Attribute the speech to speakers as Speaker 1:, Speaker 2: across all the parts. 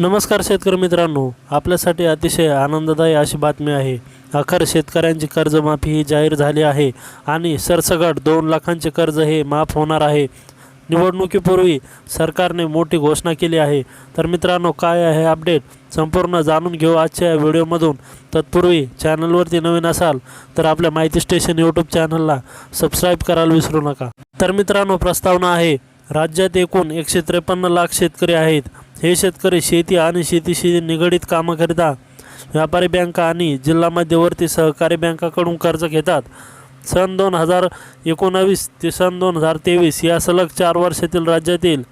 Speaker 1: नमस्कार शेतकरी मित्रांनो. आपल्यासाठी अतिशय आनंददायी अशी बातमी आहे. अखेर शेतकऱ्यांची कर्जमाफी ही जाहीर झाली आहे आणि सरसगट दोन लाखांचे कर्ज हे माफ होणार आहे. निवडणुकीपूर्वी सरकारने मोठी घोषणा केली आहे. तर मित्रांनो काय आहे अपडेट संपूर्ण जाणून घेऊ आजच्या या व्हिडिओमधून. तत्पूर्वी चॅनलवरती नवीन असाल तर आपल्या माहिती स्टेशन यूट्यूब चॅनलला सबस्क्राईब करायला विसरू नका. तर मित्रांनो प्रस्तावना आहे. राज्यात एकूण एकशे त्रेपन्न लाख शेतकरी आहेत. हे शेतकरी शेती आणि शेतीशी निगडीत कामाकरिता व्यापारी बँका आणि जिल्हा मध्यवर्ती सहकारी बँकाकडून कर्ज घेतात. सन दोन हजार एकोणावीस ते सन दोन हजार तेवीस या सलग चार वर्षातील राज्यातील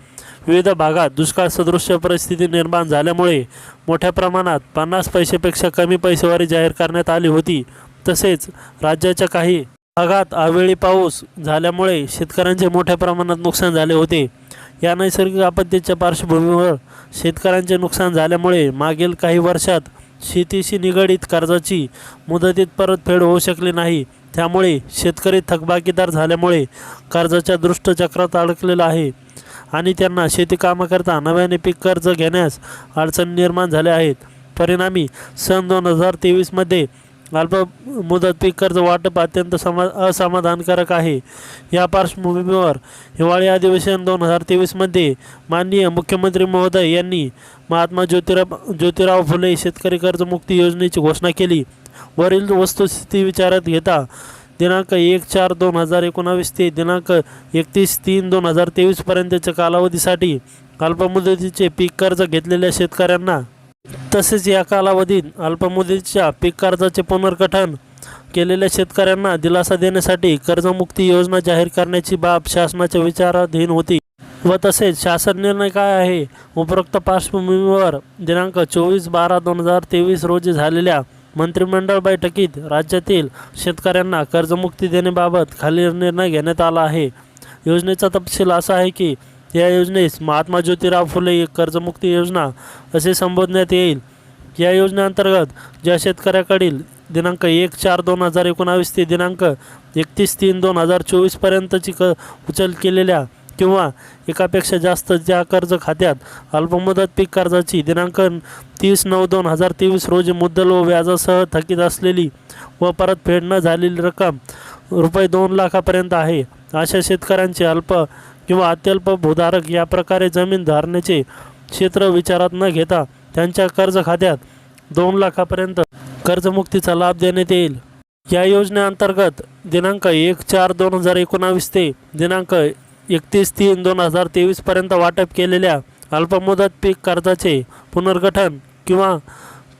Speaker 1: विविध भागात दुष्काळ सदृश्य परिस्थिती निर्माण झाल्यामुळे मोठ्या प्रमाणात पन्नास पैसेपेक्षा कमी पैसेवारी जाहीर करण्यात आली होती. तसेच राज्याच्या काही भागात अवेळी पाऊस झाल्यामुळे शेतकऱ्यांचे मोठ्या प्रमाणात नुकसान झाले होते. या नैसर्गिक आपत्तीच्या पार्श्वभूमीवर शेतकऱ्यांचे नुकसान झाल्यामुळे मागील काही वर्षात शेतीशी निगडीत कर्जाची मुदतीत परतफेड होऊ शकली नाही. त्यामुळे शेतकरी थकबाकीदार झाल्यामुळे कर्जाच्या दृष्टचक्रात अडकलेला आहे आणि त्यांना शेतीकामाकरता नव्याने पीक कर्ज घेण्यास अडचणी निर्माण झाल्या आहेत. परिणामी सन दोन हजार तेवीसमध्ये अल्प मुदत पीक कर्ज वाटप अत्यंत समा असमाधानकारक आहे. या पार्श्वभूमीवर हिवाळी अधिवेशन दोन हजार तेवीसमध्ये माननीय मुख्यमंत्री महोदय यांनी महात्मा ज्योतिराव ज्योतिराव फुले शेतकरी कर्जमुक्ती योजनेची घोषणा केली. वरील वस्तुस्थिती विचारात घेता दिनांक एक चार दोन हजार एकोणावीस ते दिनांक एकतीस तीन दोन हजार तेवीसपर्यंतच्या कालावधीसाठी अल्पमुदतीचे पीक कर्ज घेतलेल्या शेतकऱ्यांना तसेच या कालावधीत अल्पमुदतीच्या पीक कर्जाचे पुनर्गठन केलेल्या शेतकऱ्यांना दिलासा देण्यासाठी कर्जमुक्ती योजना जाहीर करण्याची बाब शासनाच्या विचाराधीन होती व तसेच शासन निर्णय काय आहे? उपरोक्त पार्श्वभूमीवर दिनांक चोवीस बारा दोन हजार तेवीस रोजी झालेल्या मंत्रिमंडळ बैठकीत राज्यातील शेतकऱ्यांना कर्जमुक्ती देण्याबाबत खालील निर्णय घेण्यात आला आहे. योजनेचा तपशील असा आहे की या योजनेस महात्मा ज्योतिराव फुले कर्जमुक्ती योजना असे संबोधण्यात येईल. या योजनेअंतर्गत ज्या शेतकऱ्याकडील दिनांक एक चार दोन हजार एकोणावीस ते दिनांक एकतीस तीन दोन हजार चोवीसपर्यंतची क उचल केलेल्या किंवा एकापेक्षा जास्त ज्या कर्ज खात्यात अल्पमुदत पीक कर्जाची दिनांक तीस नऊ दोन हजार तेवीस रोजी मुद्दल व व्याजासह थकीत असलेली व परतफेड न झालेली रक्कम रुपये दोन लाखापर्यंत आहे. अशा शेतकऱ्यांचे अल्प किंवा अत्यल्प भूधारक या प्रकारे जमीन धारण्याचे क्षेत्र विचारात न घेता त्यांच्या कर्ज खात्यात दोन लाखापर्यंत कर्जमुक्तीचा लाभ देण्यात येईल. या योजनेअंतर्गत दिनांक एक चार दोन हजार एकोणावीस ते दिनांक एकतीस तीन दोन हजार तेवीसपर्यंत वाटप केलेल्या अल्पमुदत पीक कर्जाचे पुनर्गठन किंवा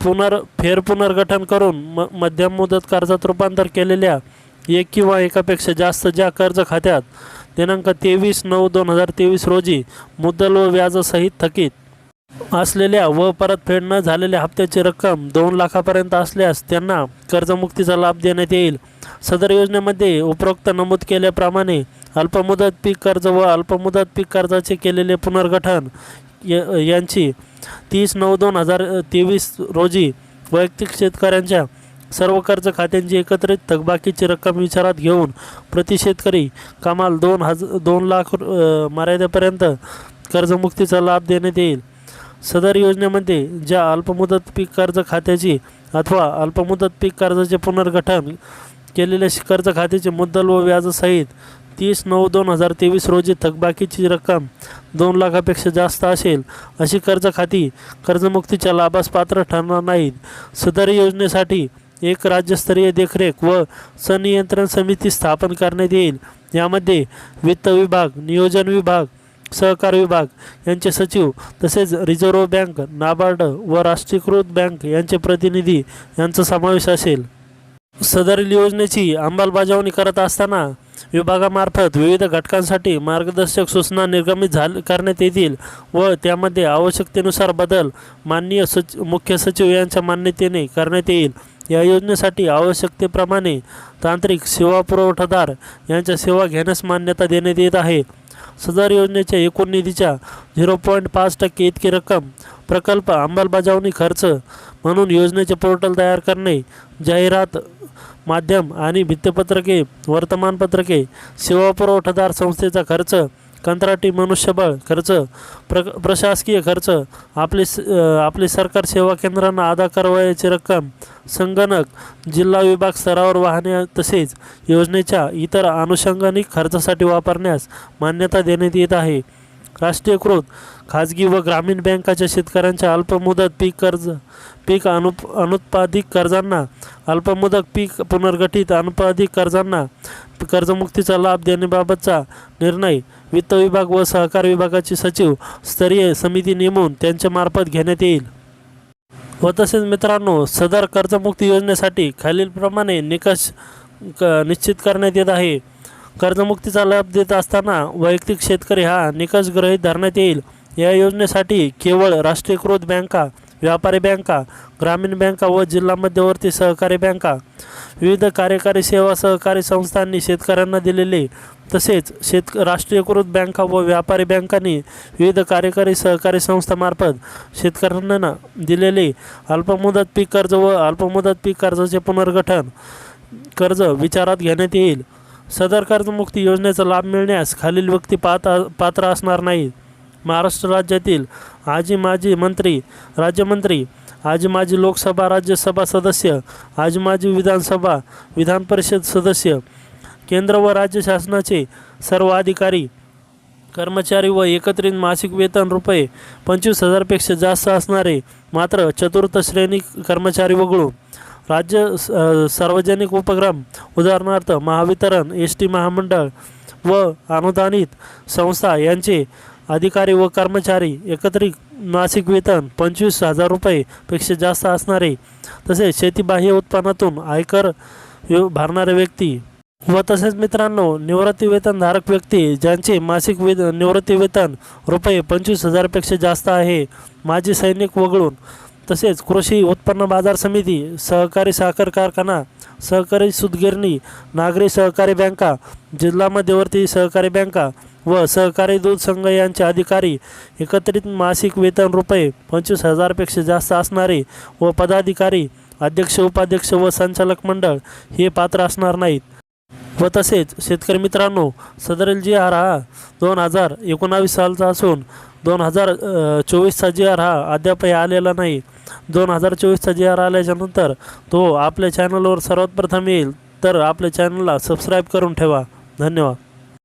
Speaker 1: पुनर् फेरपुनर्गठन करून म मध्यम मुदत कर्जात रूपांतर केलेल्या एक किंवा एकापेक्षा जास्त ज्या कर्ज खात्यात दिनांक तेवीस नऊ दोन हजार तेवीस रोजी मुद्दल व व्याजासहित थकीत. असलेल्या व परतफेड न झालेल्या हप्त्याची रक्कम दोन लाखापर्यंत असल्यास त्यांना कर्जमुक्तीचा लाभ देण्यात येईल. सदर योजनेमध्ये उपरोक्त नमूद केल्याप्रमाणे अल्पमुदत पीक कर्ज व अल्पमुदत पीक कर्जाचे केलेले पुनर्गठन य- यांची तीस नऊ दोन हजार तेवीस रोजी वैयक्तिक शेतकऱ्यांच्या सर्व कर्ज खात्यांची एकत्रित थकबाकीची रक्कम विचारात घेऊन प्रति शेतकरी कमाल दोन हज दोन लाख मर्यादेपर्यंत कर्जमुक्तीचा लाभ देण्यात येईल. सदर योजनेमध्ये ज्या अल्पमुदत पीक कर्ज खात्याची अथवा अल्पमुदत पीक कर्जाचे पुनर्गठन केलेल्या श- कर्ज खात्याचे मुद्दल व व्याजासहित तीस नऊ दोन हजार तेवीस रोजी थकबाकीची रक्कम दोन लाखापेक्षा जास्त असेल अशी कर्ज खाती कर्जमुक्तीच्या लाभास पात्र ठरणार नाहीत. सदर योजनेसाठी एक राज्यस्तरीय देखरेख व संनियंत्रण समिती स्थापन करण्यात येईल. यामध्ये वित्त विभाग नियोजन विभाग सहकार विभाग यांचे सचिव तसेच रिझर्व्ह बँक नाबार्ड व राष्ट्रीयकृत बँक यांचे प्रतिनिधी यांचा समावेश असेल. सदरील योजनेची अंमलबजावणी करत असताना विभागामार्फत विविध घटकांसाठी मार्गदर्शक सूचना निर्गमित झाल करण्यात येतील व त्यामध्ये आवश्यकतेनुसार बदल माननीय सच मुख्य सचिव यांच्या मान्यतेने करण्यात येईल. या योजनेसाठी आवश्यकतेप्रमाणे तांत्रिक सेवा पुरवठादार यांच्या सेवा घेण्यास मान्यता देण्यात येत आहे. सदर योजनेच्या एकूण निधीच्या झिरो पॉईंट पाच टक्के इतकी रक्कम प्रकल्प अंमलबजावणी खर्च म्हणून योजनेचे पोर्टल तयार करणे जाहिरात माध्यम आणि भित्तपत्रके वर्तमानपत्रके सेवा पुरवठादार संस्थेचा खर्च कंत्राटी मनुष्यबळ खर्च प्र प्रशासकीय खर्च आपली स आपली सरकार सेवा केंद्रांना अदा करावयाची रक्कम संगणक जिल्हा विभाग स्तरावर वाहने तसेच योजनेच्या इतर आनुषंगानिक खर्चासाठी वापरण्यास मान्यता देण्यात येत आहे. राष्ट्रीयकृत खाजगी व ग्रामीण बँकाच्या शेतकऱ्यांच्या अल्पमुदत पीक कर्ज पीक अनुप अनुत्पादित कर्जांना अल्पमुदत पीक पुनर्गठित अनुत्पादित कर्जांना कर्जमुक्तीचा लाभ देण्याबाबतचा निर्णय वित्त विभाग व सहकार विभागाची सचिव स्तरीय समिती नेमून त्यांच्यामार्फत घेण्यात येईल. व तसेच मित्रांनो सदर कर्जमुक्ती योजनेसाठी खालीलप्रमाणे निकष क निश्चित करण्यात येत आहे. कर्जमुक्तीचा लाभ देत असताना वैयक्तिक शेतकरी हा निकष गृहीत धरण्यात येईल. या योजनेसाठी केवळ राष्ट्रीयकृत बँका व्यापारी बँका ग्रामीण बँका व जिल्हा मध्यवर्ती सहकारी बँका विविध कार्यकारी सेवा सहकारी संस्थांनी शेतकऱ्यांना दिलेले तसेच शेत राष्ट्रीयकृत बँका व व्यापारी बँकांनी विविध कार्यकारी सहकारी संस्थांमार्फत शेतकऱ्यांना दिलेले अल्पमुदत पीक कर्ज व अल्पमुदत पीक कर्जाचे पुनर्गठन कर्ज विचारात घेण्यात येईल. सदर कर्जमुक्ती योजनेचा लाभ मिळण्यास खालील व्यक्ती पात्र पात्र असणार नाहीत. महाराष्ट्र राज्यातील आजी माजी मंत्री राज्यमंत्री आजी माजी लोकसभा राज्यसभा सदस्य आजी माजी विधानसभा विधान परिषद सदस्य केंद्र व राज्य शासनाचे सर्व अधिकारी कर्मचारी व एकत्रित मासिक वेतन रुपये पंचवीस हजारपेक्षा जास्त असणारे मात्र चतुर्थ श्रेणी कर्मचारी वगळून राज्य स- सार्वजनिक उपक्रम उदाहरणार्थ महावितरण एस टी महामंडळ व अनुदानित संस्था यांचे अधिकारी व कर्मचारी एकत्रित मासिक वेतन पंचवीस हजार रुपयेपेक्षा जास्त असणारे तसेच शेतीबाह्य उत्पन्नातून आयकर भरणारे व्यक्ती व तसेच मित्रांनो निवृत्ती वेतनधारक व्यक्ती ज्यांचे मासिक वेत निवृत्ती वेतन रुपये पंचवीस हजारपेक्षा जास्त आहे. माजी सैनिक वगळून तसेच कृषी उत्पन्न बाजार समिती सहकारी साखर कारखाना सहकारी सूतगिरणी नागरी सहकारी बँका जिल्हा मध्यवर्ती सहकारी बँका व सहकारी दूध संघ यांचे अधिकारी एकत्रित मासिक वेतन रुपये पंचवीस हजारपेक्षा जास्त असणारे व पदाधिकारी अध्यक्ष उपाध्यक्ष व संचालक मंडळ हे पात्र असणार नाहीत. व तसेच शेतकरी मित्रांनो सदरील जी आर हा दोन हजार एकोणावीस सालचा असून दोन हजार चोवीसचा जी आर हा अद्यापही आलेला नाही. दोन हजार चोवीसचा जी आर आल्याच्यानंतर तो आपल्या चॅनलवर सर्वात प्रथम येईल. तर आपल्या चॅनलला सबस्क्राईब करून ठेवा. धन्यवाद.